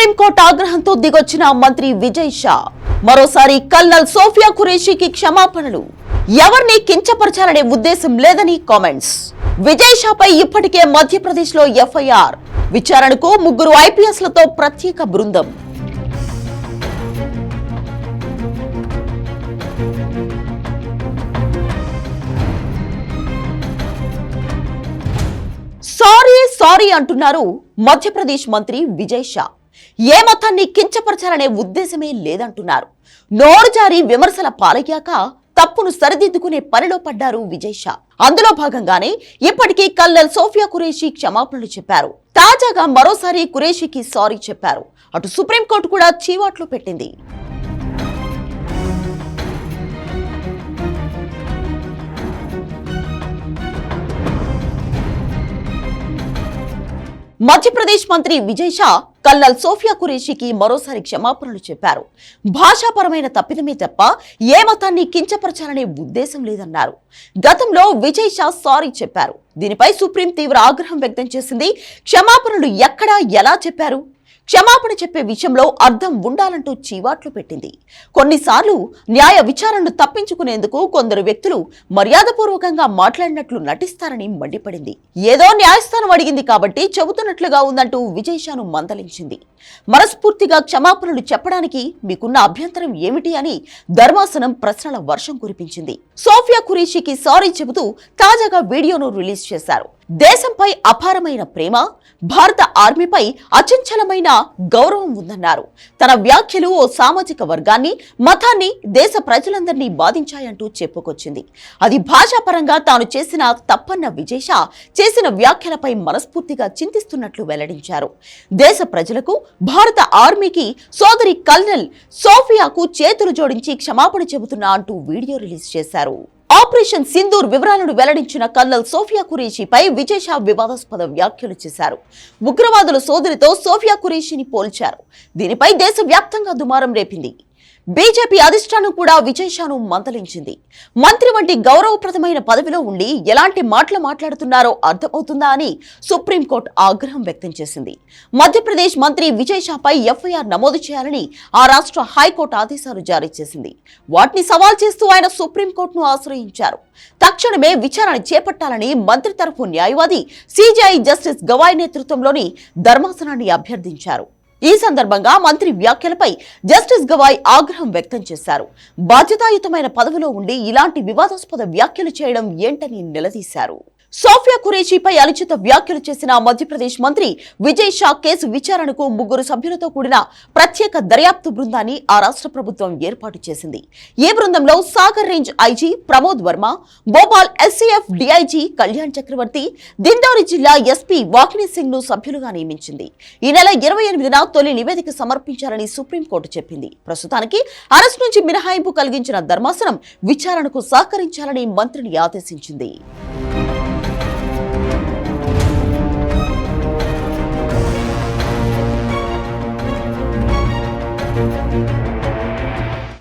Supreme court ఆగ్రహంతో దిగొచ్చిన మంత్రి విజయ్ షా మరోసారి కల్నల్ సోఫియా ఖురేషికి క్షమాపణలు. ఎవరిని కించపరచాలనే ఉద్దేశం లేదని కామెంట్స్. విజయ్ షాపై ఇప్పటికే మధ్యప్రదేశ్లో ఎఫ్ఐఆర్. విచారణకు ముగ్గురు ఐపీఎస్లతో ప్రత్యేక బృందం. సారీ సారీ అంటున్నారు మధ్యప్రదేశ్ మంత్రి విజయ్ షా. ఏ మతాన్ని కించపరచాలనే ఉద్దేశమే లేదంటున్నారు. నోరు జారి విమర్శల పాలయ్యాక తప్పును సరిదిద్దుకునే పనిలో పడ్డారు విజయ్ షా. అందులో భాగంగానే ఇప్పటికీ కల్నల్ సోఫియా కురేషి క్షమాపణలు చెప్పారు. తాజాగా మరోసారి కురేషికి సారీ చెప్పారు. అటు సుప్రీంకోర్టు కూడా చీవాట్లు పెట్టింది. మధ్యప్రదేశ్ మంత్రి విజయ్ షా కల్నల్ సోఫియా కురేషికి మరోసారి క్షమాపణలు చెప్పారు. భాషాపరమైన తప్పిదమే తప్ప ఏ మతాన్ని కించపరచాలనే ఉద్దేశం లేదన్నారు. గతంలో విజయ్ షా సారీ చెప్పారు. దీనిపై సుప్రీం తీవ్ర ఆగ్రహం వ్యక్తం చేసింది. క్షమాపణలు ఎక్కడా ఎలా చెప్పారు? క్షమాపణ చెప్పే విషయంలో అర్థం ఉండాలంటూ చీవాట్లు పెట్టింది. కొన్నిసార్లు న్యాయ విచారణను తప్పించుకునేందుకు కొందరు వ్యక్తులు మర్యాదపూర్వకంగా మాట్లాడినట్లు నటిస్తారని మండిపడింది. ఏదో న్యాయస్థానం అడిగింది కాబట్టి చెబుతున్నట్లుగా ఉందంటూ విజయశాను మందలించింది. మనస్ఫూర్తిగా క్షమాపణలు చెప్పడానికి మీకున్న అభ్యంతరం ఏమిటి అని ధర్మాసనం ప్రశ్నల వర్షం కురిపించింది. సోఫియా ఖురీషికి సారీ చెబుతూ తాజాగా వీడియోను రిలీజ్ చేశారు. దేశంపై అపారమైన ప్రేమ భారత ఆర్మీపై అచంచలమైన గౌరవం ఉందన్నారు. తన వ్యాఖ్యలు ఓ సామాజిక వర్గాన్ని మతాన్ని దేశ ప్రజలందరినీ బాధించాయంటూ చెప్పుకొచ్చింది. అది భాషాపరంగా తాను చేసిన తప్పన్న విజేష చేసిన వ్యాఖ్యలపై మనస్ఫూర్తిగా చింతిస్తున్నట్లు వెల్లడించారు. దేశ ప్రజలకు భారత ఆర్మీకి సోదరి కల్నల్ సోఫియాకు చేతులు జోడించి క్షమాపణ చెబుతున్నా అంటూ వీడియో రిలీజ్ చేశారు. ఆపరేషన్ సింధూర్ వివరాలను వెల్లడించిన కల్నల్ సోఫియా కురేషిపై విజయ్షా వివాదాస్పద వ్యాఖ్యలు చేశారు. ఉగ్రవాదుల సోదరితో సోఫియా కురేషిని పోల్చారు. దీనిపై దేశవ్యాప్తంగా దుమారం రేపింది. బీజేపీ అధిష్టానం కూడా విజయ్షాను మందలించింది మంత్రి వంటి గౌరవప్రదమైన పదవిలో ఉండి ఎలాంటి మాటలు మాట్లాడుతున్నారో అర్థమవుతుందా అని సుప్రీంకోర్టు ఆగ్రహం వ్యక్తం చేసింది. మధ్యప్రదేశ్ మంత్రి విజయ్ షాపై ఎఫ్ఐఆర్ నమోదు చేయాలని ఆ రాష్ట్ర హైకోర్టు ఆదేశాలు జారీ చేసింది. వాటిని సవాల్ చేస్తూ ఆయన సుప్రీంకోర్టును ఆశ్రయించారు. తక్షణమే విచారణ చేపట్టాలని మంత్రి తరఫు న్యాయవాది సిజేఐ జస్టిస్ గవాయ్ నేతృత్వంలోని ధర్మాసనాన్ని అభ్యర్థించారు. ఈ సందర్భంగా మంత్రి వ్యాఖ్యలపై జస్టిస్ గవాయ్ ఆగ్రహం వ్యక్తం చేశారు. బాధ్యతాయుతమైన పదవిలో ఉండి ఇలాంటి వివాదాస్పద వ్యాఖ్యలు చేయడం ఏంటని నిలదీశారు. సోఫియా ఖురేషీపై అనుచిత వ్యాఖ్యలు చేసిన మధ్యప్రదేశ్ మంత్రి విజయ్ షా కేసు విచారణకు ముగ్గురు సభ్యులతో కూడిన ప్రత్యేక దర్యాప్తు బృందాన్ని ఆ రాష్ట్ర ప్రభుత్వం ఏర్పాటు చేసింది. ఈ బృందంలో Sagar range IG Pramod Verma Bhopal SCF DIG Kalyan Chakravarthy Dindori జిల్లా ఎస్పీ వాకిని సింగ్ను సభ్యులుగా నియమించింది. ఈ నెల ఇరవై ఎనిమిదిన తొలి నివేదిక సమర్పించాలని సుప్రీంకోర్టు చెప్పింది. ప్రస్తుతానికి అరెస్ట్ నుంచి మినహాయింపు కలిగించిన ధర్మాసనం విచారణకు సహకరించాలని మంత్రిని ఆదేశించింది.